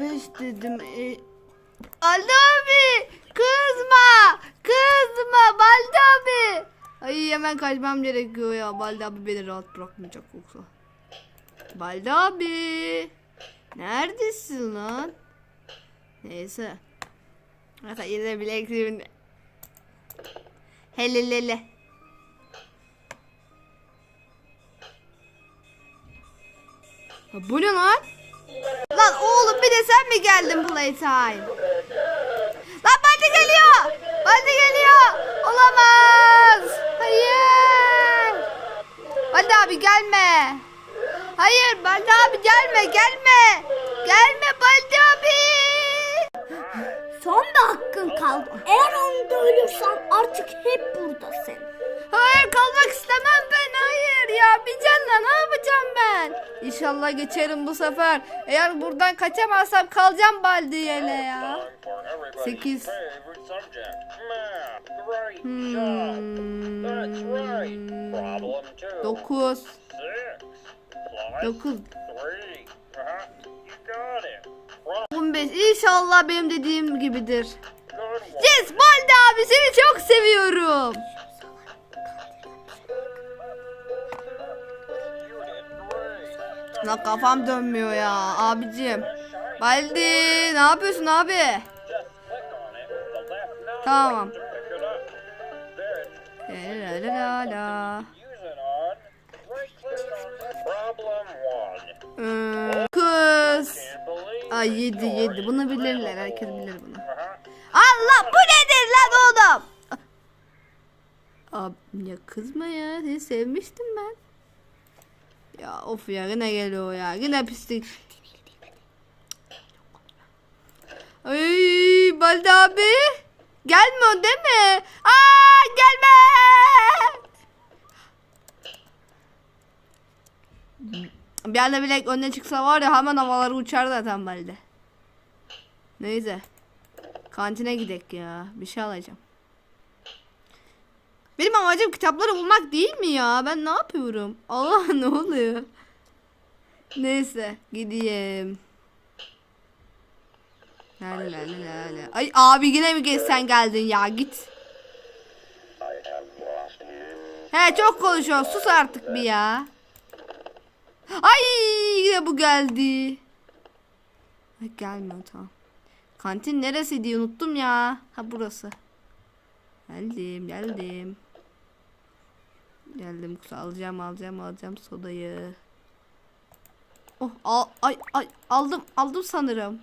35 dedim. E... Ali abi kızma kızma Baldi abi. Ay hemen kaçmam gerekiyor ya. Baldi abi beni rahat bırakmayacak yoksa. Baldi abi. Neredesin lan? Neyse. Hatta yine bilekliğimde. Hele hele. Ha, Bu ne lan? Lan oğlum bir de sen mi geldin playtime? Lan Baldi geliyor. Baldi geliyor. Olamaz. Hayır. Baldi abi gelme. Hayır Baldi abi gelme gelme. Gelme Baldi abi. Son bir hakkın kaldı. Eğer onda ölürsen artık hep buradasın. Hayır kalmak istemem ben hayır ya bir canla ne? İnşallah geçerim bu sefer. Eğer buradan kaçamazsam kalacağım Baldiye'yle ya. Sekiz. Hmm. Dokuz. Dokuz. On beş. İnşallah benim dediğim gibidir. Yes Baldi abi seni çok seviyorum. La kafam dönmüyor ya abicim. Baldi ne yapıyorsun abi? Tamam. La la la la. Kız. Ay yedi yedi. Bunu bilirler. Herkes bilir bunu. Allah bu nedir lan oğlum? Abi ya kızma ya. Seni sevmiştim ben. Ya of ya yine geliyor ya. Yine pislik. Ay Baldi abi. Gelmiyor değil mi? Aa gelme. Bir anda bilek önüne çıksa var ya hemen havaları uçar zaten Baldi. Neyse. Kantine gidek ya. Bir şey alacağım. Benim amacım kitapları bulmak değil mi ya? Ben ne yapıyorum? Allah ne oluyor? Neyse gideyim. La la la la la. Ay abi yine mi sen geldin ya git. He çok konuşuyor sus artık bir ya. Ay yine bu geldi. Ay, gelmiyor tamam. Kantin neresiydi unuttum ya. Ha burası. Geldim geldim. Geldim alacağım alacağım alacağım sodayı. Oh al, ay ay aldım aldım sanırım.